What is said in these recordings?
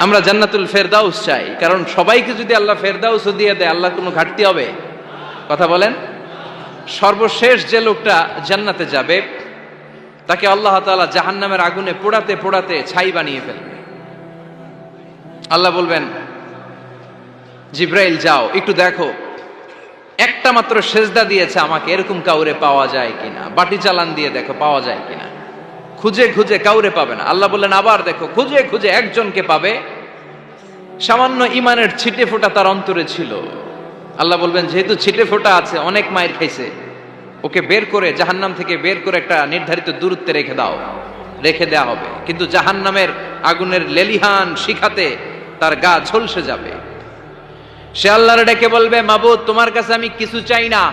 আমরা জান্নাতুল ফেরদাউস চাই। কারণ সবাইকে যদি আল্লাহ ফেরদাউস দিয়ে দেয় আল্লাহ কোনো ঘাটতি হবে? কথা বলেন? সর্বশেষ যে লোকটা জান্নাতে যাবে, তাকে আল্লাহ তাআলা জাহান্নামের আগুনে পোড়াতে পোড়াতে ছাই বানিয়ে ফেলবে। আল্লাহ বলবেন, জিব্রাইল, যাও, একটু দেখো। একটা মাত্র সেজদা দিয়েছে আমাকে, এরকম কাউরে পাওয়া যায় কিনা? বাটি চালান দিয়ে দেখো, পাওয়া যায় কিনা? খুঁজে খুঁজে কাউরে পাবে না। আল্লাহ বললেন, আবার দেখো, খুঁজে খুঁজে একজনকে পাবে। সামান্য ইমানের ছিটে ফোঁটা তার অন্তরে ছিল। আল্লাহ বলবেন, যেহেতু ছিটে ফোঁটা আছে, অনেক মায়ের খাইছে, ওকে বের করে জাহান্নাম থেকে বের করে একটা নির্ধারিত দূরত্বে রেখে দাও, রেখে দেওয়া হবে। কিন্তু জাহান্নামের আগুনের লেলিহান শিখাতে তার গা ঝলসে যাবে। সে আল্লাহর ডেকে বলবে, মাবুদ, তোমার কাছে আমি কিছু চাই না।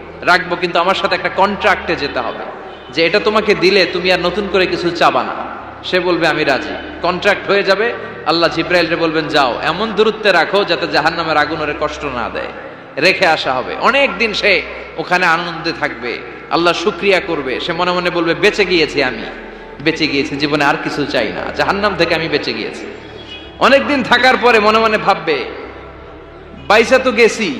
রাখব, কিন্তু আমার সাথে একটা কন্ট্রাক্টে যেতে হবে। যে এটা তোমাকে দিলে তুমি আর নতুন করে কিছু চাবা না। সে বলবে, আমি রাজি। কন্ট্রাক্ট হয়ে যাবে। আল্লাহ জিব্রাইলরে বলবেন, যাও, এমন দূরত্বে রাখো যাতে জাহান্নামের আগুন ওরে কষ্ট না দেয়। রেখে আসা হবে। অনেক দিন সে ওখানে আনন্দে থাকবে। আল্লাহ শুক্রিয়া করবে। সে মনে মনে বলবে, বেঁচে গিয়েছি আমি। বেঁচে গিয়েছি, জীবনে আর কিছু চাই না। জাহান্নাম থেকে আমি বেঁচে গিয়েছি। অনেকদিন থাকার পরে মনে মনে ভাববে, বাইসা তো গেছি।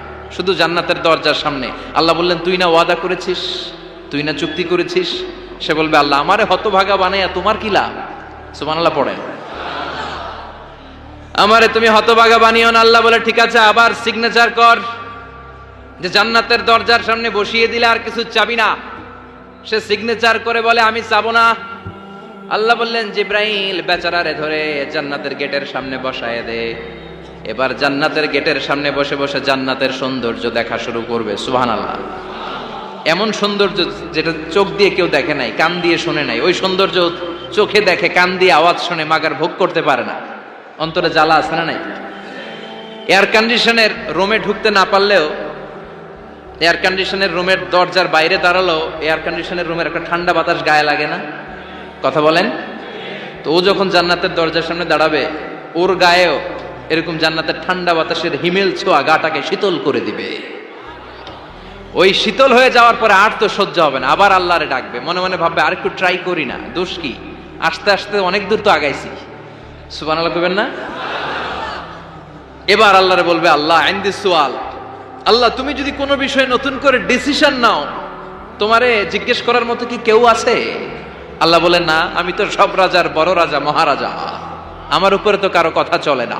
শুধু জান্নাতের দরজার সামনে। আল্লাহ বললেন, তুই না ওয়াদা করেছিস? তুই না চুক্তি করেছিস? সে বলবে, আল্লাহ, আমারে হতভাগা বানাইয়া তোমার কি লাভ? সুবহানাল্লাহ পড়েন আমারে তুমি হতভাগা বানিও না, আল্লাহ বলে, ঠিক আছে, আবার সিগনেচার কর। যে জান্নাতের দরজার সামনে বসিয়ে দিলে আর কিছু চাবি না। সে সিগনেচার করে বলে, আমি চাবো না। আল্লাহ বললেন, জিব্রাইল, বেচারারে ধরে জান্নাতের গেটের সামনে বসায় দে। এবার জান্নাতের গেটের সামনে বসে বসে জান্নাতের সৌন্দর্য দেখা শুরু করবে সুহান আল্লাহ এমন সৌন্দর্য যেটা চোখ দিয়ে কেউ দেখে নাই, কান দিয়ে শোনে নাই। ওই সৌন্দর্য চোখে দেখে, কান দিয়ে আওয়াজ শুনে মাগার ভোগ করতে পারে না। অন্তরে জ্বালা আছে না নাই? এয়ার কন্ডিশনের রুমে ঢুকতে না পারলেও এয়ার কন্ডিশনের রুমের দরজার বাইরে দাঁড়াল এয়ার কন্ডিশনের রুমের একটা ঠান্ডা বাতাস গায়ে লাগে না? কথা বলেন? তো ও যখন জান্নাতের দরজার সামনে দাঁড়াবে, ওর গায়েও এরকম জান্নাতের ঠান্ডা বাতাসের হিমেল ছোঁয়া গাটাকে শীতল করে দিবে। ওই শীতল হয়ে যাওয়ার পরে আর তো সহ্য হবে না, আবার আল্লাহরে ডাকবে। মনে মনে ভাববে, আর একটু ট্রাই করি না, দোষ কি? আস্তে আস্তে অনেক দূর তো আগাইছি। সুবান আল্লাহ করবেন না? এবার আল্লাহরে বলবে, আল্লাহ আইন্দি সোয়াল। আল্লাহ, তুমি যদি কোনো বিষয়ে নতুন করে ডিসিশন নাও, তোমারে জিজ্ঞেস করার মতো কি কেউ আছে? আল্লাহ বলেন না, আমি তো সব রাজার বড় রাজা, মহারাজা। আমার উপরে তো কারও কথা চলে না।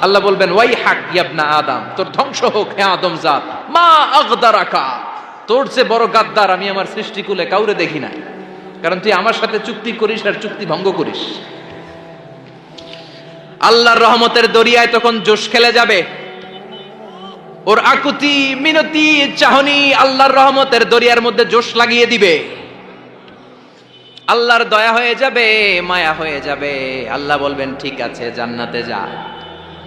আল্লাহ বলবেন ওয়াই হাক ইয়াবনা আদম, তোর ধ্বংস হোক, হে আদম জাত। মা আগদারাকা, তোর চেয়ে বড় গাদ্দার আমি আমার সৃষ্টিকুলে কাউরে দেখি নাই। কারণ তুই আমার সাথে চুক্তি করিস আর চুক্তি ভঙ্গ করিস। আল্লাহর রহমতের দরিয়ায় তখন জোশ খেলে যাবে। ওর আকুতি মিনতি চাহনি আল্লাহর রহমতের দরিয়ার মধ্যে জোশ লাগিয়ে দিবে। আল্লাহর দয়া হয়ে যাবে, মায়া হয়ে যাবে। আল্লাহ বলবেন, ঠিক আছে, জান্নাতে যা।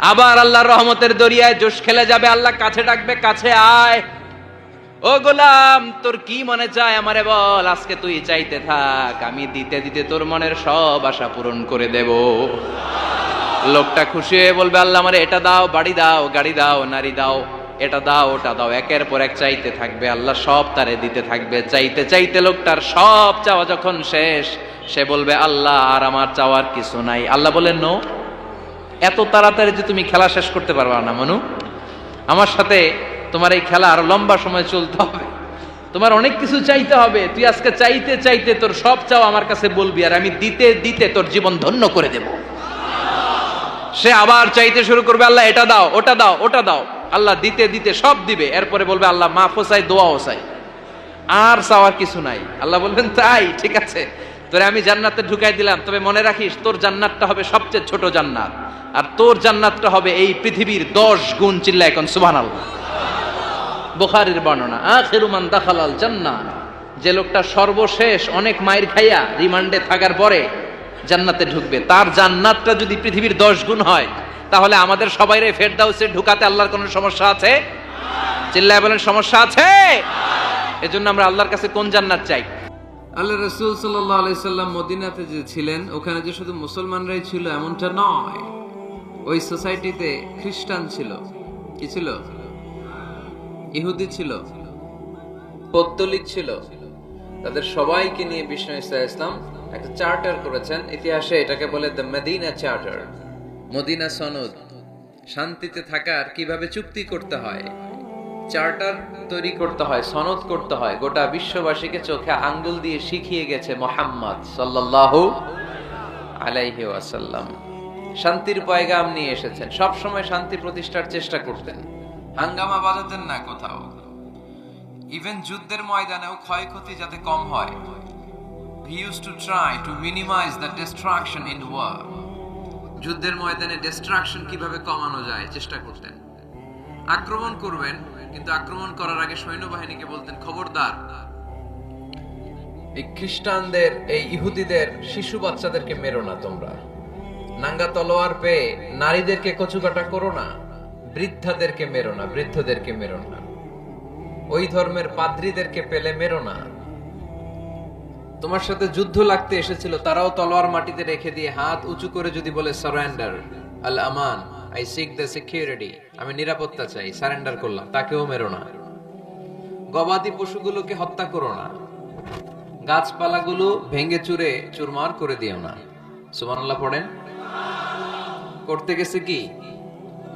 আবার আল্লাহর রহমতের দরিয়ায় জোশ খেলে যাবে, আল্লাহ কাছে ডাকবে, কাছে আয়। ও গোলাম, তোর কি মনে চায় আমারে বল? আজকে তুই চাইতে থাক, আমি দিতে দিতে তোর মনের সব আশা পূরণ করে দেব। লোকটা খুশি হয়ে বলবে, আল্লাহ আমারে এটা দাও, বাড়ি দাও, গাড়ি দাও, নারী দাও, এটা দাও, ওটা দাও, একের পর এক চাইতে থাকবে, আল্লাহ সব তারে দিতে থাকবে। চাইতে চাইতে লোকটার সব চাওয়া যখন শেষ, সে বলবে, আল্লাহ, আর আমার চাওয়ার কিছু নাই। আল্লাহ বলেন, নো। এত তাড়াতাড়ি যে তুমি খেলা শেষ করতে পারবা না, মনু। আমার সাথে তোমার এই খেলা আরও লম্বা সময় চলতে হবে। তোমার অনেক কিছু চাইতে হবে। তুই আজকে চাইতে চাইতে তোর সব চাও আমার কাছে বলবি, আর আমি দিতে দিতে তোর জীবন ধন্য করে দেব। সে আবার চাইতে শুরু করবে, আল্লাহ, এটা দাও, ওটা দাও ওটা দাও। আল্লাহ দিতে দিতে সব দিবে। এরপরে বলবে, আল্লাহ, মাফ চাই, দোয়াও চাই। আর চাওয়ার কিছু নাই। আল্লাহ বলবেন, তাই, ঠিক আছে। তোরে আমি জান্নাতে ঢুকাই দিলাম। তবে মনে রাখিস, তোর জান্নাতটা হবে সবচেয়ে ছোট জান্নাত। আর তোর জান্নাতটা হবে এই পৃথিবীর দশ গুণ চিল্লা এখন সুবান আল্লাহ বুখারির বর্ণনা আখিরুমান দাখালাল জান্নাত যে লোকটা সর্বশেষ অনেক মায়ের খাইয়া রিমান্ডে থাকার পরে জান্নাতে ঢুকবে। তার জান্নাতটা যদি পৃথিবীর দশ গুণ হয়, তাহলে আমাদের সবাইরে ফেরদাউসে ঢুকাতে আল্লাহর কোনো সমস্যা আছে? চিল্লায় বলেন, সমস্যা আছে? এজন্য আমরা আল্লাহর কাছে কোন জান্নাত চাই? আল্লাহ রসুল সাল্লাম মদিনাতে যে ছিলেন, ওখানে যে শুধু মুসলমানরাই ছিল, এমনটা নয়। ওই সোসাইটিতে খ্রিস্টান ছিল। কি ছিল? ইহুদি ছিল। পত্তলিক ছিল। তাদের সবাইকে নিয়ে বিষ্ণু ইসা ইসলাম একটা চার্টার করেছেন। ইতিহাসে এটাকে বলে দ্য মেদিনা চার্টার। মদিনা সনদ। শান্তিতে থাকার কীভাবে চুক্তি করতে হয়? চার্টার তৈরি করতে হয়, সনদ করতে হয়। গোটা বিশ্ববাসীকে চোখে আঙ্গুল দিয়ে শিখিয়ে গেছে মোহাম্মদ সাল্লাল্লাহু আলাইহি ওয়াসাল্লাম। শান্তির পয়গাম নিয়ে এসেছেন। সব সময় শান্তি প্রতিষ্ঠার চেষ্টা করতেন। হাঙ্গামা বাজাতেন না কোথাও। ইভেন যুদ্ধের ময়দানেও ক্ষয়ক্ষতি যাতে কম হয় he use to try to minimise the destruction in war যুদ্ধের ময়দানে ডিস্ট্রাকশন কীভাবে কমানো যায় চেষ্টা করতেন। আক্রমণ করবেন কিন্তু আক্রমণ করার আগে সৈন্যবাহিনীকে বলতেন খবরদার। এই খ্রিস্টানদের এই ইহুদিদের শিশু বাচ্চাদেরকে মেরো না তোমরা। নাঙ্গা তলোয়ার পেয়ে নারীদেরকে কচুকাটা করো না, বৃদ্ধাদেরকে মেরো না, বৃদ্ধদেরকে মেরো না। ওই ধর্মের পাদ্রীদেরকে পেলে মেরো না। তোমার সাথে যুদ্ধ লাগতে এসেছিল, তারাও তলোয়ার মাটিতে রেখে দিয়ে হাত উঁচু করে যদি বলে সারেন্ডার আল আমান আই সিক দ্য সিকিউরিটি আমি নিরাপত্তা চাই সারেন্ডার করলাম, তাকেও মেরো না। গবাদি পশুগুলোকে হত্যা করো না। গাছপালাগুলো ভেঙে চুরে চুরমার করে দিও না। সুবহানাল্লাহ পড়েন। করতে গেছে কি?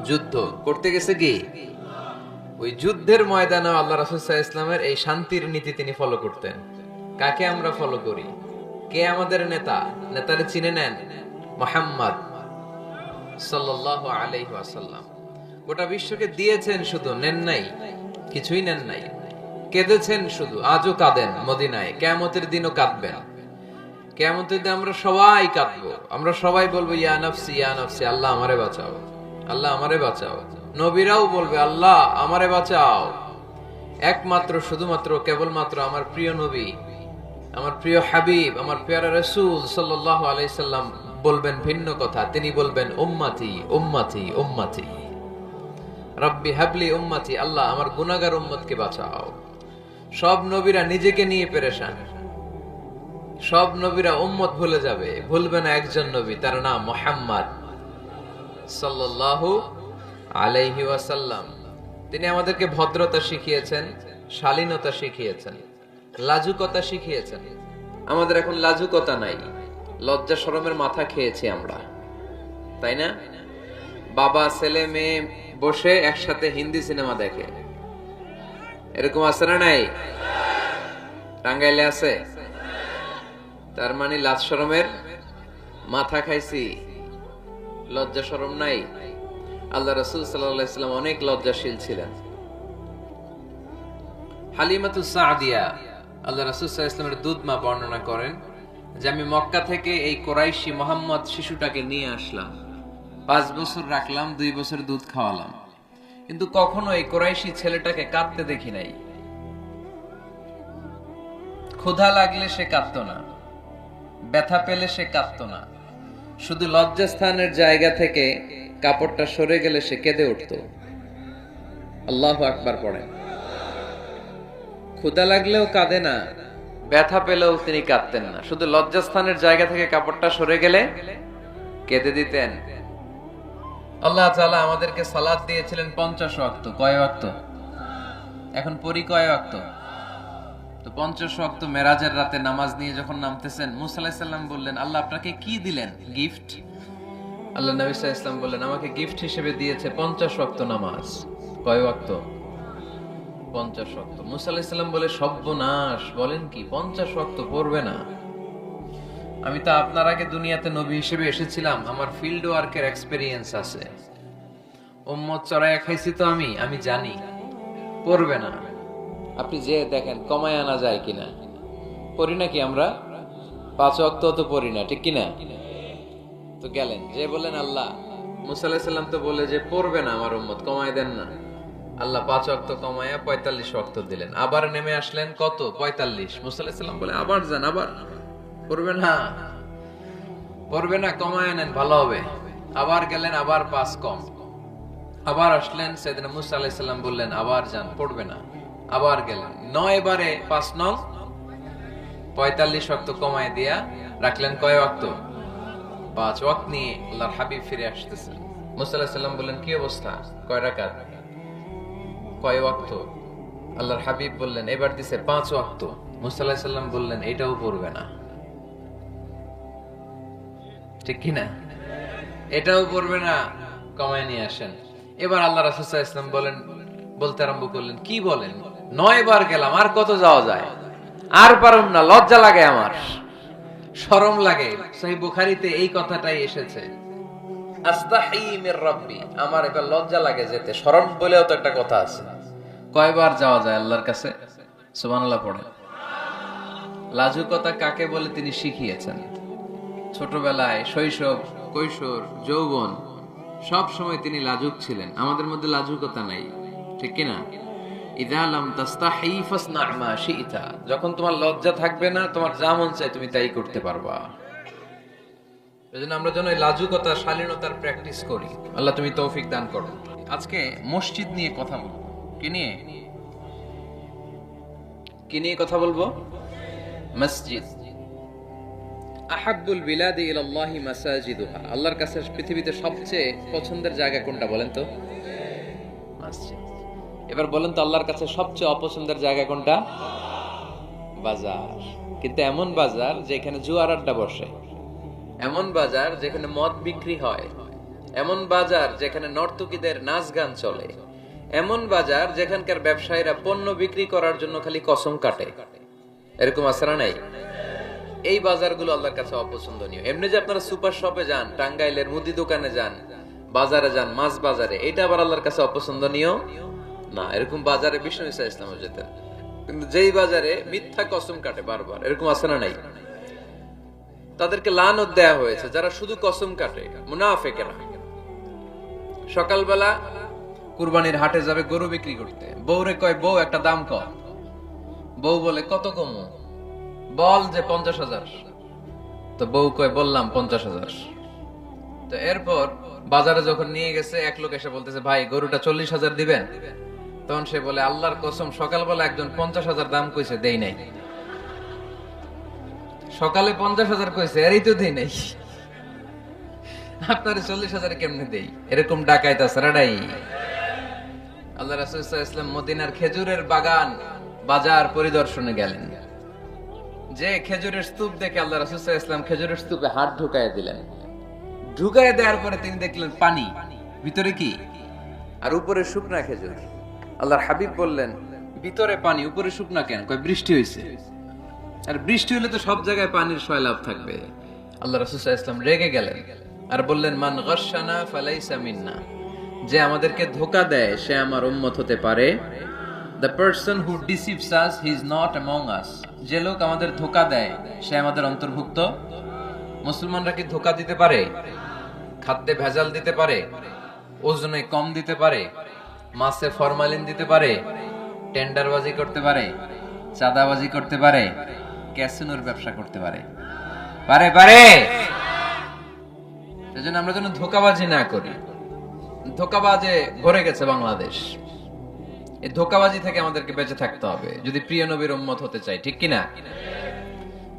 যুদ্ধ। করতে গেছে কি? ওই যুদ্ধের ময়দানে আল্লাহ রাসুল ইসলামের এই শান্তির নীতি তিনি ফলো করতেন। কাকে আমরা ফলো করি? কে আমাদের নেতা? নেতারে চিনে নেন মোহাম্মদ গোটা বিশ্বকে দিয়েছেন শুধু, নেন নাই, কিছুই নেন নাই। কেঁদেছেন শুধু, আজও কাঁদেন মদিনায়, কেয়ামতের দিনও কাঁদবেন। দিন আমরা সবাই কাঁদবো। আমরা সবাই বলব, ইয়া নফসি ইয়া নফসি, আল্লাহ আমারে বাঁচাও। আল্লাহ আমারে বাঁচাও। নবীরাও বলবে, আল্লাহ আমারে বাঁচাও। একমাত্র, শুধুমাত্র, কেবলমাত্র আমার প্রিয় নবী, আমার প্রিয় হাবিব, আমার প্রিয়ারা রসুল সাল্লাহ আলাইসাল্লাম বলবেন ভিন্ন কথা। তিনি বলবেন, উম্মাতি উম্মাতি উম্মাতি। রব্বি হাবলি উম্মাতি, আল্লাহ আমার গুনাগার উম্মতকে বাঁচাও। সব নবীরা নিজেকে নিয়ে পেরেশান। সব নবীরা উম্মত ভুলে যাবে। ভুলবে না একজন নবী, তার নাম মোহাম্মদ সাল্লাল্লাহু আলাইহি ওয়াসাল্লাম। তিনি আমাদেরকে ভদ্রতা শিখিয়েছেন, শালীনতা শিখিয়েছেন, লাজুকতা শিখিয়েছেন। আমাদের এখন লাজুকতা নাই, লজ্জা শরমের মাথা খেয়েছি আমরা। তাই না? বাবা, ছেলে, মেয়ে বসে একসাথে হিন্দি সিনেমা দেখে। এরকম আছে না নাই? টাঙ্গাইলে আছে? তার মানে লাজ শরমের মাথা খাইছি, লজ্জা শরম নাই। আল্লাহ রসুল সাল্লাম অনেক লজ্জাশীল ছিলেন। হালিমাতু সাদিয়া আল্লাহ রসুল ইসলামের দুধ মা বর্ণনা করেন যে, আমি মক্কা থেকে এই কোরাইশি মোহাম্মদ শিশুটাকে নিয়ে আসলাম। পাঁচ বছর রাখলাম, দুই বছর দুধ খাওয়ালাম। কিন্তু কখনো এই কোরাইশি ছেলেটাকে কাঁদতে দেখি নাই। ক্ষুধা লাগলে সে কাঁদতো না। ব্যথা পেলে সে কাঁদতো না। শুধু লজ্জাস্থানের জায়গা থেকে কাপড়টা সরে গেলে সে কেঁদে উঠত। আল্লাহ আকবার পড়েন। ক্ষুধা লাগলেও কাঁদে না, ব্যথা পেলেও তিনি কাঁদতেন না। শুধু লজ্জাস্থানের জায়গা থেকে কাপড়টা সরে গেলে কেঁদে দিতেন। আল্লাহ তাআলা আমাদেরকে সালাদ দিয়েছিলেন পঞ্চাশ ওয়াক্ত। কয় ওয়াক্ত? এখন পরি কয় ওয়াক্ত? তো পঞ্চাশ ওয়াক্ত মেরাজের রাতে নামাজ নিয়ে যখন নামতেছেন, মুসা আলাইহিস সালাম বললেন, আল্লাহ আপনাকে কি দিলেন? গিফট? আল্লাহ ইসলাম বললেন, আমাকে গিফট হিসেবে দিয়েছে পঞ্চাশ নামাজ। কয় ওয়াক্ত? পঞ্চাশ ওয়াক্ত। মুসা আলাইহিস সালাম বলে, সর্বনাশ, বলেন কি, পঞ্চাশ পড়বে না। আমি তো আপনার আগে দুনিয়াতে নবী হিসেবে এসেছিলাম, আমার ফিল্ড ওয়ার্কের এক্সপেরিয়েন্স আছে। উম্মত চড়াইয়া খাইছি তো আমি আমি জানি, পড়বে না। আপনি যে দেখেন, কমায় আনা যায় কিনা। পড়ি নাকি আমরা? পাঁচ অক্ত তো পড়ি না, ঠিক কিনা? তো গেলেন, যে বললেন, আল্লাহ। মুসা আলাহিসাল্লাম তো বলে যে, পড়বে না আমার উম্মত, কমায় দেন না। আল্লাহ পাঁচ অক্ত কমায়া পঁয়তাল্লিশ অক্ত দিলেন। আবার নেমে আসলেন, কত? পঁয়তাল্লিশ। মুসা আলাহিসাল্লাম বলে, আবার যান, আবার। পড়বে না। পড়বে না, কমায় নেন, ভালো হবে। আবার গেলেন, আবার পাঁচ কম। আবার আসলেন, সেদিন মুসা আলাইসাল্লাম বললেন, আবার যান, পড়বে না। আবার গেলেন নয় বারে পাঁচ নং, পঁয়তাল্লিশ অক্ত কমায় দিয়া রাখলেন কয় অক্ত পাঁচ ওয়াক্ত নিয়ে আল্লাহর হাবিব ফিরে আসতেছেন মুসা আলাইসাল্লাম বললেন, কি অবস্থা? কয় রাকাত? কয় ওয়াক্ত। আল্লাহর হাবিব বললেন, এবার দিছে পাঁচ ওয়াক্ত। মুসা আলাইসাল্লাম বললেন, এটাও পড়বে না। ঠিক কিনা এটাও পড়বে না, কমায় নিয়ে আসেন। এবার আল্লাহ রাসুসাহ ইসলাম বলেন, বলতে আরম্ভ করলেন, কি বলেন? নয় বার গেলাম, আর কত যাওয়া যায়? আর পারুম না, লজ্জা লাগে আমার। শরম লাগে। সেই বুখারিতে এই কথাটাই এসেছে। আমার এবার লজ্জা লাগে যেতে। বলেও তো একটা কথা আছে। কয়বার যাওয়া যায় আল্লাহর কাছে? পড়ে। লাজুকতা কাকে বলে তিনি শিখিয়েছেন? ছোটবেলায় শৈশব, কৈশোর, যৌবন, সব সময় তিনি লাজুক ছিলেন। আমাদের মধ্যে লাজুকতা নাই, ঠিক কিনা? ইদালাম তাস্তাহি ফাসনা মা শিইতা যখন তোমার লজ্জা থাকবে না তোমার যা মন চায় তুমি তাই করতে পারবা। এজন্য আমরা যেন লাজুকতা শালীনতার প্র্যাকটিস করি। আল্লাহ তুমি তৌফিক দান করো। আজকে মসজিদ নিয়ে কথা বলব। কি নিয়ে? কি নিয়ে কথা বলব? মসজিদ। আহাব্বুল বিলাদি ইলাল্লাহি মাসাজিদুহা। আল্লাহর কাছে পৃথিবীতে সবচেয়ে পছন্দের জায়গা কোনটা বলেন তো? মসজিদ। এবার বলেন তো আল্লাহর কাছে সবচেয়ে অপছন্দের জায়গা কোনটা? বাজার। কিন্তু এমন বাজার যেখানে জুয়ার আড্ডা বসে। এমন বাজার যেখানে মদ বিক্রি হয়। এমন বাজার যেখানে নর্তকীদের নাচ গান চলে। এমন বাজার যেখানকার ব্যবসায়ীরা পণ্য বিক্রি করার জন্য খালি কসম কাটে। এরকম আসারা নাই? এই বাজারগুলো আল্লাহর কাছে অপছন্দনীয়। এমনি যে আপনারা সুপার শপে যান, টাঙ্গাইলের মুদি দোকানে যান, বাজারে যান, মাছ বাজারে, এটা আবার আল্লাহর কাছে অপছন্দনীয়? না, এরকম বাজারে বিষ্ণু ইসা ইসলাম যেতেন। কিন্তু যেই বাজারে মিথ্যা কসম কাটে বারবার, এরকম আছে না নাই? তাদেরকে লানত দেয়া হয়েছে, যারা শুধু কসম কাটে, মুনাফেকেরা। সকালবেলা কুরবানির হাটে যাবে, গরু বিক্রি করতে। বউরে কয়, বউ, একটা দাম কম। বউ বলে, কত কম? বল যে পঞ্চাশ হাজার। তো বউ কয়, বললাম পঞ্চাশ হাজার। তো এরপর বাজারে যখন নিয়ে গেছে, এক লোক এসে বলতেছে, ভাই, গরুটা চল্লিশ হাজার দিবেন? তখন সে বলে, আল্লাহর কসম, সকালবেলা একজন পঞ্চাশ হাজার দাম কইছে, দেই নাই। সকালে পঞ্চাশ হাজার কইছে, এরই তো দেই নাই। আপনার চল্লিশ হাজার কেমনে দেই? এরকম ডাকাইত আছে রাডাই আল্লাহ রাসুল ইসলাম মদিনার খেজুরের বাগান বাজার পরিদর্শনে গেলেন। যে খেজুরের স্তূপ দেখে আল্লাহ রাসুল ইসলাম খেজুরের স্তূপে হাত ঢুকায় দিলেন। ঢুকায় দেওয়ার পরে তিনি দেখলেন পানি। ভিতরে কি? আর উপরে শুকনা খেজুর। আল্লাহর হাবিব বললেন, ভিতরে পানি, উপরে শুকনা কেন? কয়, বৃষ্টি হয়েছে আর বৃষ্টি হলে তো সব জায়গায় পানির সয়লাভ থাকবে। আল্লাহ রাসুল ইসলাম রেগে গেলেন আর বললেন, মান গসানা ফালাইসা মিন্না। যে আমাদেরকে ধোকা দেয়, সে আমার উম্মত হতে পারে। The person who deceives us he is not among us যে লোক আমাদের ধোকা দেয়, সে আমাদের অন্তর্ভুক্ত। মুসলমানরা কি ধোকা দিতে পারে? খাদ্যে ভেজাল দিতে পারে? ওজনে কম দিতে পারে? মাছে ফরমালিন দিতে পারে, টেন্ডারবাজি করতে পারে, চাঁদাবাজি করতে পারে, ক্যাসিনোর ব্যবসা করতে পারে। পারে পারে! সেজন্য আমরা যেন ধোকাবাজি না করি। ধোকাবাজে ভরে গেছে বাংলাদেশ। এই ধোকাবাজি থেকে আমাদেরকে বেঁচে থাকতে হবে। যদি প্রিয় নবীর উম্মত হতে চাই, ঠিক কিনা?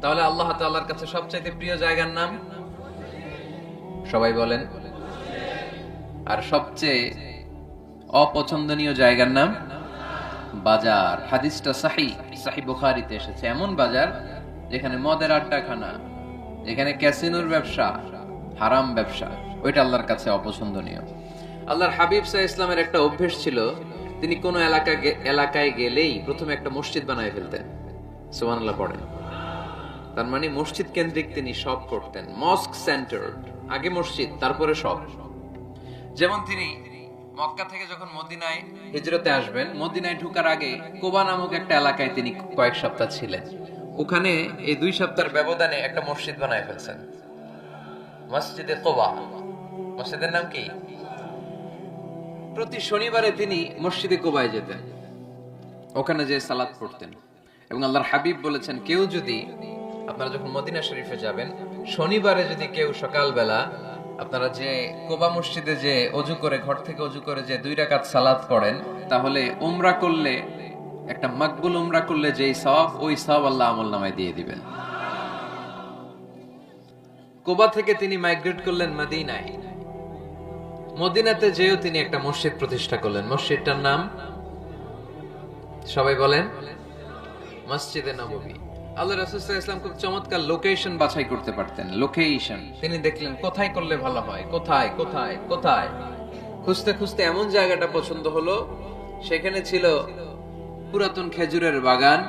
তাহলে আল্লাহ তাআলার কাছে সবচাইতে প্রিয় জায়গার নাম? সবাই বলেন। আর সবচেয়ে অপছন্দনীয় জায়গার নাম বাজার। হাদিসটা সাহি সাহি বুখারিতে এসেছে। এমন বাজার যেখানে মদের আড্ডাখানা যেখানে ক্যাসিনোর ব্যবসা, হারাম ব্যবসা, ওইটা আল্লাহর কাছে অপছন্দনীয়। আল্লাহর হাবিব সাহ ইসলামের একটা অভ্যেস ছিল, তিনি কোন এলাকা এলাকায় গেলেই প্রথমে একটা মসজিদ বানায় ফেলতেন। সুবহানাল্লাহ পড়েন। তার মানে মসজিদ কেন্দ্রিক তিনি সব করতেন। মস্ক সেন্টার আগে মসজিদ, তারপরে সব। যেমন তিনি মক্কা থেকে যখন মদিনায় হিজরতে আসবেন, মদিনায় ঢুকার আগে কোবা নামক একটা এলাকায় তিনি কয়েক সপ্তাহ ছিলেন। ওখানে এই দুই সপ্তাহের ব্যবধানে একটা মসজিদ বানায় ফেলছেন। মসজিদে কোবা। মসজিদের নাম কি? প্রতি শনিবারে তিনি মসজিদে কোবায় যেতেন। ওখানে যে সালাদ পড়তেন। এবং আল্লাহর হাবিব বলেছেন, কেউ যদি আপনারা যখন মদিনা শরীফে যাবেন, শনিবারে যদি কেউ সকালবেলা আপনারা যে কোবা মসজিদে যে অজু করে, ঘর থেকে অজু করে যে দুই রাকাত সালাত পড়েন, তাহলে উমরা করলে, একটা মাকবুল উমরা করলে যেই সওয়াব, ওই সওয়াব আল্লাহ আমল নামায় দিয়ে দিবেন। কোবা থেকে তিনি মাইগ্রেট করলেন মদিনায়। মদিনাতে যেও তিনি একটা মসজিদ প্রতিষ্ঠা করলেন। মসজিদটার নাম, সবাই বলেন, মসজিদে নববী। আল্লাহ রাসূল ইসলাম খুব চমৎকার লোকেশন বাছাই করতে পারতেন লোকেশন তিনি দেখলেন, কোথায় করলে ভালো হয়? কোথায় কোথায় কোথায়? খুঁজতে খুঁজতে এমন জায়গাটা পছন্দ হলো, সেখানে ছিল পুরাতন খেজুরের বাগান,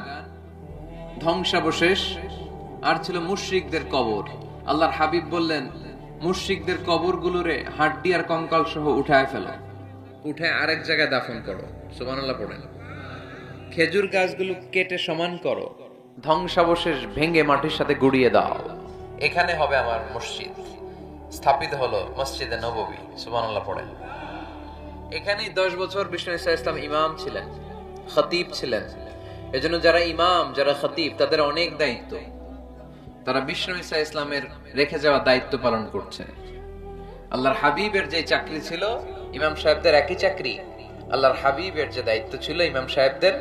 ধ্বংসাবশেষ, আর ছিল মুশরিকদের কবর। আল্লাহর হাবিব বললেন, মুশরিকদের কবরগুলোরে হাড্ডি আর কঙ্কাল সহ উঠায় ফেলো। উঠে আরেক জায়গায় দাফন করো। সুবহানাল্লাহ পড়েন। খেজুর গাছগুলো কেটে সমান করো। ধ্বংসাবশেষ ভেঙে মাটির সাথে গুড়িয়ে দাও। এখানে হবে আমার মসজিদ। স্থাপিত হলো মসজিদে নববী, সুবহানাল্লাহ পড়ে। এখানেই দশ বছর বিষ্ণু ইসা ইসলাম ইমাম ছিলেন, খতিব ছিলেন। এজন্য যারা ইমাম, যারা খতিব, তাদের অনেক দায়িত্ব। তারা বিষ্ণু ইসা ইসলামের রেখে যাওয়া দায়িত্ব পালন করছে। আল্লাহর হাবিবের যে চাকরি ছিল, ইমাম সাহেবদের একই চাকরি। আল্লাহর হাবিবের যে দায়িত্ব ছিল, ইমাম সাহেবদের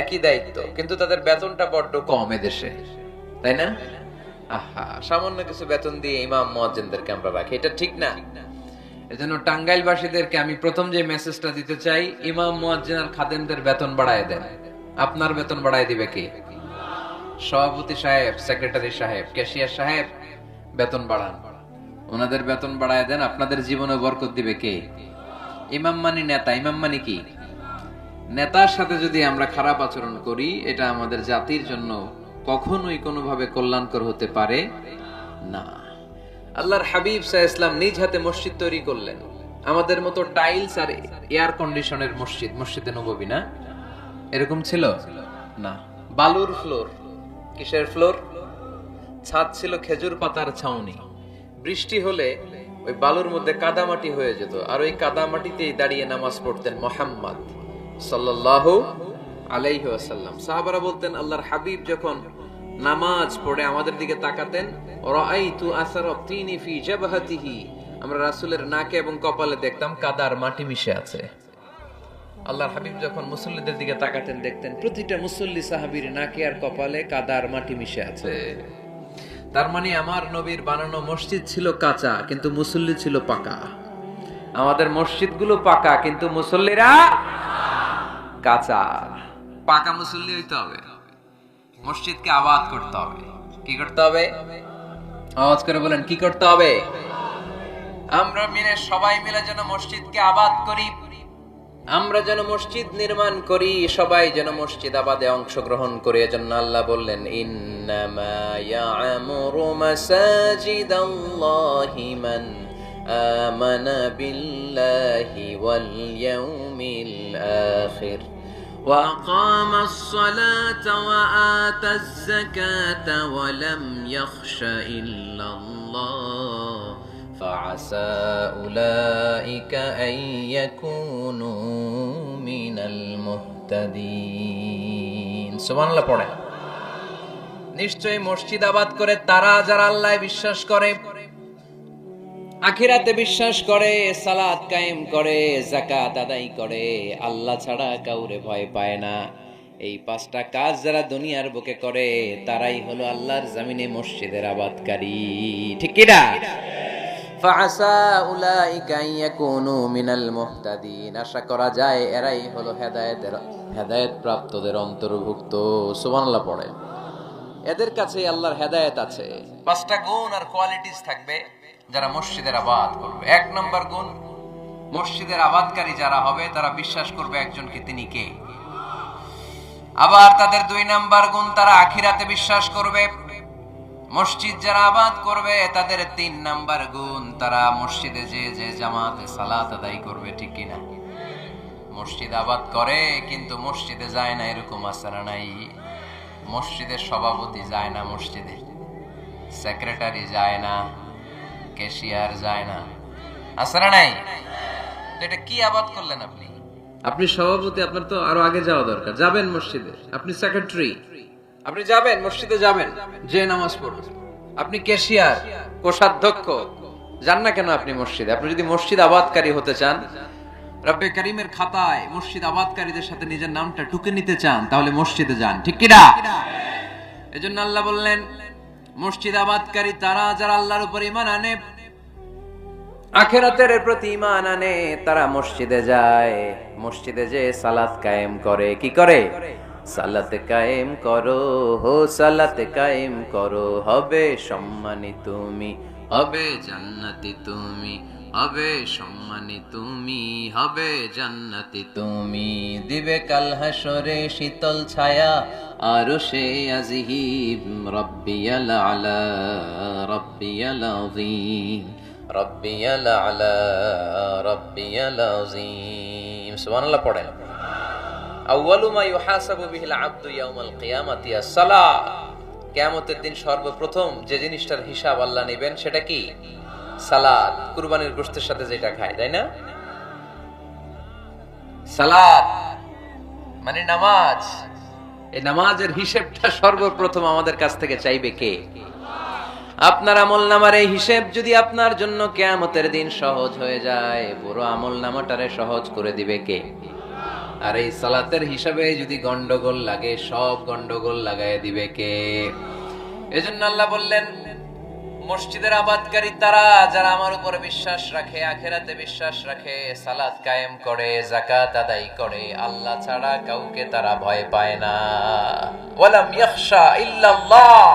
একই দায়িত্ব, কিন্তু তাদের বেতনটা বড্ড কম দেশে তাই না? আহা, সামান্য কিছু বেতন দিয়ে ইমাম মুয়াজ্জিনদেরকে আমরা রাখি। এটা ঠিক না? এজন্য টাঙ্গাইল বাসীদেরকে আমি প্রথম যে মেসেজটা দিতে চাই, ইমাম মুয়াজ্জিন আর খাদেমদের বেতন বাড়ায় দেন। আপনার বেতন বাড়ায় দিবে কে? সভাপতি সাহেব সেক্রেটারি সাহেব ক্যাশিয়ার সাহেব, বেতন বাড়ান। ওনাদের বেতন বাড়ায় দেন, আপনাদের জীবনে বরকত দিবে কে? ইমাম মানি নেতা, ইমাম মানি কি? নেতার সাথে যদি আমরা খারাপ আচরণ করি, এটা আমাদের জাতির জন্য কখনোই কোনোভাবে কল্যাণকর হতে পারে না। আল্লাহর হাবিব সাহ ইসলাম নিজ হাতে মসজিদ তৈরি করলেন। আমাদের মতো টাইলস আর এয়ার কন্ডিশনের মসজিদ, মসজিদে নববী না? এরকম ছিল? না। বালুর ফ্লোর। কিসের ফ্লোর? ছাদ ছিল খেজুর পাতার ছাউনি। বৃষ্টি হলে ওই বালুর মধ্যে কাদামাটি হয়ে যেত, আর ওই কাদামাটিতেই দাঁড়িয়ে নামাজ পড়তেন মোহাম্মদ। সাল্লাল্লাহু আলাইহি সাহাবারা বলতেন, আল্লাহর হাবিব যখন নামাজ পড়ে আমাদের দিকে তাকাতেন আমরা রাসূলের নাকে এবং কপালে দেখতাম কাদার মাটি মিশে আছে। আল্লাহর হাবিব যখন মুসল্লিদের দিকে তাকাতেন, দেখতেন প্রতিটা মুসল্লি সাহাবীর নাকে আর কপালে কাদার মাটি মিশে আছে। তার মানে আমার নবীর বানানো মসজিদ ছিল কাঁচা, কিন্তু মুসল্লি ছিল পাকা। আমাদের মসজিদগুলো পাকা, কিন্তু মুসল্লিরা কাঁচা। পাকা মুসল্লি হইতে হবে। মসজিদকে আবাদ করতে হবে। কি করতে হবে? আওয়াজ করে বলেন, কি করতে হবে? আমরা মিলে, সবাই মিলে যেন মসজিদকে আবাদ করি। আমরা যেন মসজিদ নির্মাণ করি, সবাই যেন মসজিদ আবাদে অংশগ্রহণ করে। এজন্য আল্লাহ বললেন, ইন্নামা ইয়ামুরু মাসাজিদাল্লাহি মান আমানা বিল্লাহি ওয়াল ইয়াউমিল আখির وأقام الصلاة وآتى الزكاة ولم يخش إلا الله فعسى أولئك أن يكونوا মুহতাদিন সুবহানাল্লাহ পড়ে নিশ্চয়ই মসজিদ আবাদ করে তারা যারা আল্লাহ বিশ্বাস করে আখিরাতে বিশ্বাস করে, সালাত কায়েম করে জাকাত আদায় করে। আল্লাহ ছাড়া কাউরে ভয় পায় না। এই পাঁচটা কাজ যারা দুনিয়ার বুকে করে, তারাই হলো আল্লাহর জামিনে মসজিদের আবাদকারী। ঠিক কিনা ফাসা উলাইকা ইয়াকুনু মিনাল মুহতাদিন। আশা করা যায় এরাই হলো হেদায়েতের হেদায়েত প্রাপ্তদের অন্তর্ভুক্ত। সুবহানাল্লাহ পড়ে এদের কাছে আল্লাহর হেদায়েত আছে। পাঁচটা গুণ আর কোয়ালিটিস থাকবে। যারা মসজিদের আবাদ করবে। এক নম্বর গুণ, মসজিদের আবাদকারী যারা হবে, তারা বিশ্বাস করবে একজনকে তিনি কে। আবার তাদের দুই নাম্বার গুণ, তারা আখিরাতে বিশ্বাস করবে। মসজিদ যারা আবাদ করবে, তাদের তিন নাম্বার গুণ, তারা মসজিদে যে যে জামাতে সালাত আদায় করবে, ঠিক কিনা? মসজিদ আবাদ করে, কিন্তু মসজিদে যায় না, এরকম আসারা নাই? মসজিদের সভাপতি যায় না, মসজিদে। সেক্রেটারি যায় না ক্যাশিয়ার যায় না। আসারা নাই? তো এটা কি আবাদ করলেন আপনি? আপনি সভাপতি, আপনার তো আরও আগে যাওয়া দরকার। যাবেন মসজিদে। আপনি সেক্রেটারি আপনি যাবেন, মসজিদে যাবেন। যে নামাজ পড়বেন আপনি ক্যাশিয়ার কোষাধ্যক্ষ। যান না কেন আপনি মসজিদে? আপনি যদি মসজিদ আবাদকারী হতে চান, রব্বে করিমের খাতায় মসজিদ আবাদকারীদের সাথে নিজের নামটা টুকে নিতে চান, তাহলে মসজিদে যান। ঠিক কিনা? এজন্য আল্লাহ বললেন মসজিদ আবাদকারী তারা যারা আল্লাহর উপর ইমান আনে, আখেরাতের প্রতি ইমান আনে, তারা মসজিদে যায়। মসজিদে যে সালাত কায়েম করে, কি করে? সালাতে কায়েম করো, হো সালাতে কায়েম করো, হবে সম্মানী তুমি, হবে জান্নাতি তুমি। হবে সম্মানী তুমি, হবে জান্নাতি তুমি। দিবে কাল হাসরে শীতল ছায়া আরও সে আজিহিব রব্বিয়াল আলা, রব্বিয়াল আযীম, রব্বিয়াল আলা, রব্বিয়াল আযীম। সুবহানাল্লাহ, পড়েন। আউয়ালু মা ইউহাসাবু বিহিল আবদু ইয়াউমাল কিয়ামাতি, আস-সালাত। কিয়ামতের দিন সর্বপ্রথম যে জিনিসটার হিসাব আল্লাহ নেবেন সেটা কি? সালাত কুরবানির গোশতের সাথে যেটা খায়, তাই না? সালাত মানে নামাজ। এই নামাজের হিসেবটা সর্বপ্রথম আমাদের কাছ থেকে চাইবে কে? আপনার আমল নামার এই হিসেব যদি আপনার জন্য কেয়ামতের দিন সহজ হয়ে যায়, পুরো আমল নামাটারে সহজ করে দিবে কে? আর এই সালাতের হিসাবে যদি গন্ডগোল লাগে, সব গন্ডগোল লাগাই দিবে কে? এজন্য আল্লাহ বললেন মসজিদের আবাদকারী তারা, যারা আমার উপরে বিশ্বাস রাখে, আখেরাতে বিশ্বাস রাখে, সালাত কায়েম করে জাকাত আদায় করে, আল্লাহ ছাড়া কাউকে তারা ভয় পায় না। ওয়ালাম ইয়াখশা ইল্লাল্লাহ।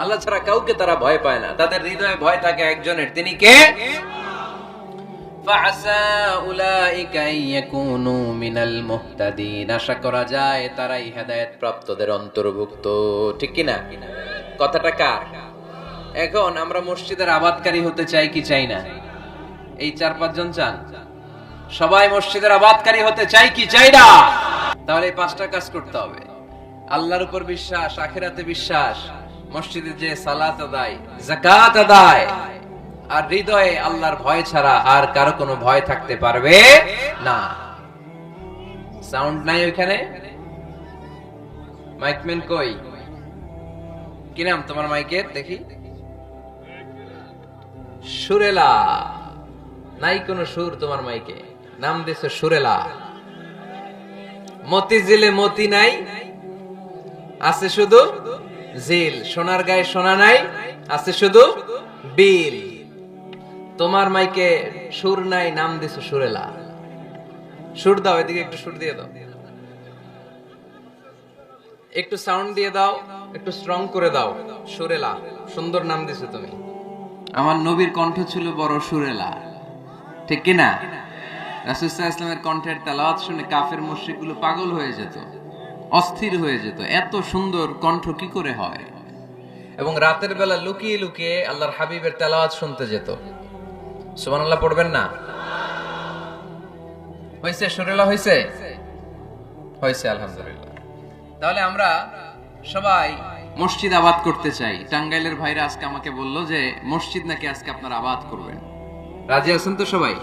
আল্লাহ ছাড়া কাউকে তারা ভয় পায় না। তাদের হৃদয়ে ভয় থাকে একজনের, তিনি কে? আশা করা যায় তারাই হেদায়েত প্রাপ্তদের অন্তর্ভুক্ত। ঠিক কি না কথাটা কার? এখন আমরা মসজিদের আবাদকারী হতে চাই কি চাই না? এই চার পাঁচজন চান? সবাই মসজিদের আবাদকারী হতে চাই কি চাই না? তাহলে এই পাঁচটা কাজ করতে হবে। আল্লাহর উপর বিশ্বাস, আখেরাতে বিশ্বাস, মসজিদে যে সালাত আদায় জাকাত আদায়, আর হৃদয়ে আল্লাহর ভয় ছাড়া আর কারও কোনো ভয় থাকতে পারবে না। সাউন্ড নাই ওইখানে? মাইকম্যান কই? কি নাম তোমার মাইকের? দেখি। সুরেলা। নাই কোনো সুর তোমার মাইকে। নাম দিছে সুরেলা। মতি জিলে মতি নাই। আছে শুধু জিল। সোনার গায়ে সোনা নাই। আছে শুধু বিল। তোমার মাইকে সুর নাই, নাম দিছে সুরেলা। সুর দাও, এদিকে একটু সুর দিয়ে দাও। একটু সাউন্ড দিয়ে দাও, একটু স্ট্রং করে দাও। সুরেলা, সুন্দর নাম দিছো তুমি। আমার নবীর কণ্ঠ ছিল বড় সুরেলা। ঠিক কি না? রাসুসাহ ইসলামের কণ্ঠের তেলাওয়াত শুনে কাফের মুশরিকগুলো পাগল হয়ে যেত, অস্থির হয়ে যেত। এত সুন্দর কণ্ঠ কি করে হয়? এবং রাতের বেলা লুকিয়ে লুকিয়ে আল্লাহর হাবিবের তেলাওয়াত শুনতে যেত। সুবহানাল্লাহ, পড়বেন না? হয়েছে সুরেলা হয়েছে হয়েছে আলহামদুলিল্লাহ। তাহলে আমরা সবাই মসজিদ আবাদ করতে চাই। টাঙ্গাইলের ভাইরা আজকে আমাকে বলল যে, মসজিদ নাকি আজকে আপনারা আবাদ করবেন। রাজি আছেন তো সবাই?